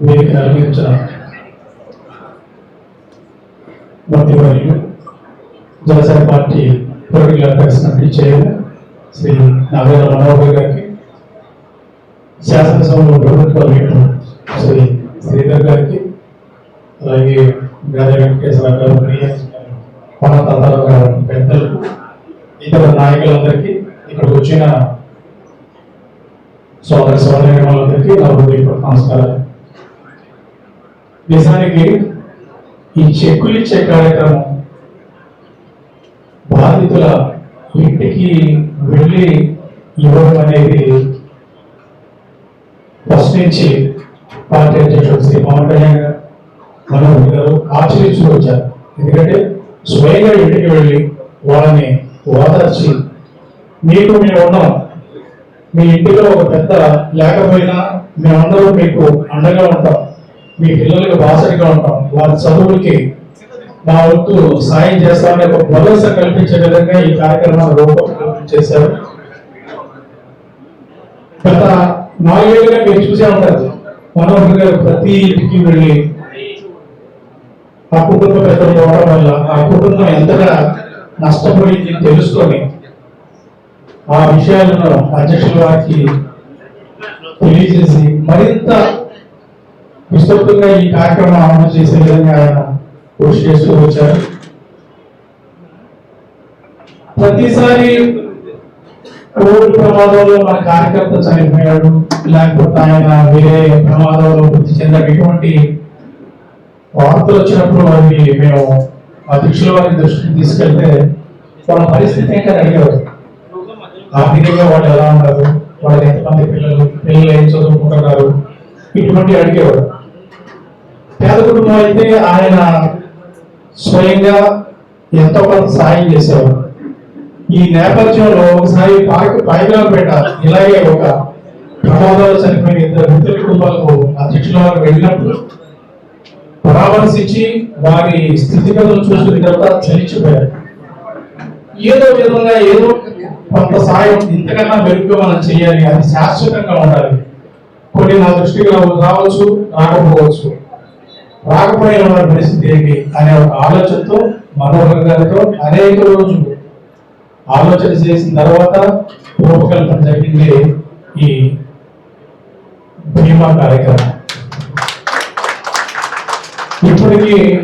వేదిక నిర్వహించిన మంత్రివర్యులు Janasena party political affairs committee chairman Shri Nagendra Manohar గారికి శాసనసభలో ప్రభుత్వ శ్రీ శ్రీధర్ గారికి అలాగే గాలి వెంకటేశ్వర గారు కొన తాతారావు గారు పెద్దలకు ఇతర నాయకులందరికీ ఇక్కడికి వచ్చిన సోదర సోదరి వాళ్ళందరికీ నా హృదయపూర్వక నమస్కారాలు. నిజానికి ఈ చెక్కులు ఇచ్చే కార్యక్రమం బాధితుల ఇంటికి వెళ్ళి ఇవ్వడం అనేది ఫస్ట్ నుంచి పార్టీ అధ్యక్షుడు శ్రీ పవన్ కళ్యాణ్ గారు మనోహర్ గారు ఆచరిస్తూ వచ్చారు. ఎందుకంటే స్వయంగా ఇంటికి వెళ్ళి వాళ్ళని ఓదార్చి మీకు మేము ఉన్నాం. మీ ఇంటిలో ఒక పెద్ద లేకపోయినా మేమందరూ మీకు అండగా ఉంటాం. మీ పిల్లలకి బాసరిగా ఉంటాం. వారి చదువులకి మా వంతు సాయం చేస్తామని ఒక భరోసా కల్పించే విధంగా ఈ కార్యక్రమాన్ని రూపకల్పన చేశారు. గత నాలుగేళ్ళుగా మీరు చూసే ఉంటారు. మనోహర్ గారు ప్రతి ఇంటికి వెళ్ళి ఆ కుటుంబ పెద్దలు పోవడం వల్ల ఆ కుటుంబం ఎంతగా నష్టపోయింది తెలుసుకొని ఆ విషయాలను అధ్యక్షుల వారికి తెలియజేసి మరింత విస్తృతంగా ఈ కార్యక్రమం అమలు చేసే విధంగా ఆయన కృషి చేస్తూ వచ్చారు. ప్రతిసారి రోడ్డు ప్రమాదంలో మన కార్యకర్త చనిపోయాడు లేకపోతే ఆయన వేరే ప్రమాదంలో వృద్ధి చెందాడు. ఇటువంటి వార్తలు వచ్చినప్పుడు అవి మేము అధ్యక్షుల వారి దృష్టికి తీసుకెళ్తే వాళ్ళ పరిస్థితి ఇంకా అడిగేవారు ఆర్థికంగా వాళ్ళు ఎలా ఉన్నారు? వాళ్ళకి ఎంతమంది పిల్లలు పిల్లలు ఏం చదువుకుంటున్నారు? ఇటువంటి అడిగేవారు. పేద కుటుంబం అయితే ఆయన స్వయంగా ఎంతో కొంత సాయం చేసేవారు. ఈ నేపథ్యంలో ఒకసారి పార్క్ పాయకరావుపేట ఇలాగే ఒక ప్రమాదాలు చనిపోయిన ఇద్దరు వృద్ధుల కుటుంబాలకు అధ్యక్షుల వారు వెళ్ళినప్పుడు పరామర్శించి వారి స్థితిగతులు చూసిన తర్వాత చలించిపోయారు. ఏదో విధంగా ఏదో కొంత సాయం ఇంతకన్నా మెరుగ్గా మనం చేయాలి అది శాశ్వతంగా ఉండాలి. కొన్ని నా దృష్టికి రావచ్చు రాకపోవచ్చు. రాకపోయిన వారి పరిస్థితి ఏంటి అనే ఒక ఆలోచనతో మనోహర్ గారితో అనేక రోజులు ఆలోచన చేసిన తర్వాత రూపకల్పన జరిగింది ఈ బీమా కార్యక్రమం. ఇప్పటికీ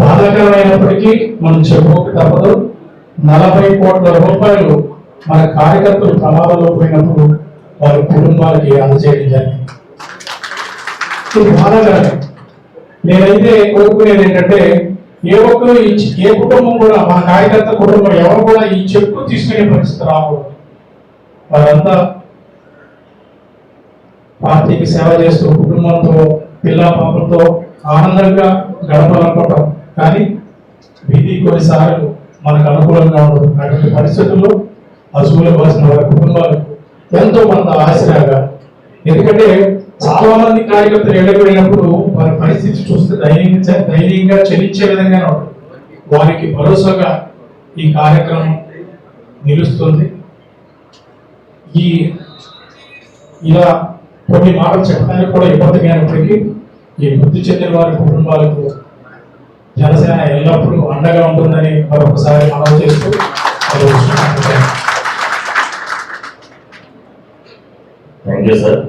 బాధాకరమైనప్పటికీ మనం చెప్పుకోక తప్పదు. నలభై కోట్ల రూపాయలు మన కార్యకర్తలు ప్రమాదంలో పోయినప్పుడు వారి కుటుంబాలకి అందజేయడం జరిగింది. ఇది నేనైతే కోరుకునేది ఏంటంటే ఏ ఒక్కరు ఈ ఏ కుటుంబం కూడా మన కార్యకర్త కుటుంబం ఎవరు కూడా ఈ చెప్పు తీసుకునే పరిస్థితి రాకూడదు. వారంతా పార్టీకి సేవ చేస్తూ కుటుంబంతో పిల్ల పాపలతో ఆనందంగా గడపాలనుకుంటాం. కానీ విధి కొన్నిసార్లు మనకు అనుకూలంగా ఉండదు. అటువంటి పరిస్థితుల్లో అసూలు పోసిన వారి కుటుంబాలకు ఎంతో కొంత ఆశరాగా ఎందుకంటే చాలా మంది కార్యకర్తలు ఎడగబడినప్పుడు వారి పరిస్థితి చూస్తే ధైర్యంగా ధైర్యంగా చెల్లించే విధంగా ఉంటుంది. వారికి భరోసాగా ఈ కార్యక్రమం నిలుస్తుంది. ఈ ఇలా కొన్ని మాటలు చెప్పడానికి కూడా ఇబ్బంది అయినప్పటికీ ఈ మృతి చెందిన వారి కుటుంబాలకు జనసేన ఎల్లప్పుడూ అండగా ఉంటుందని మరొకసారి మనం చేస్తూ థ్యాంక్ యూ సార్.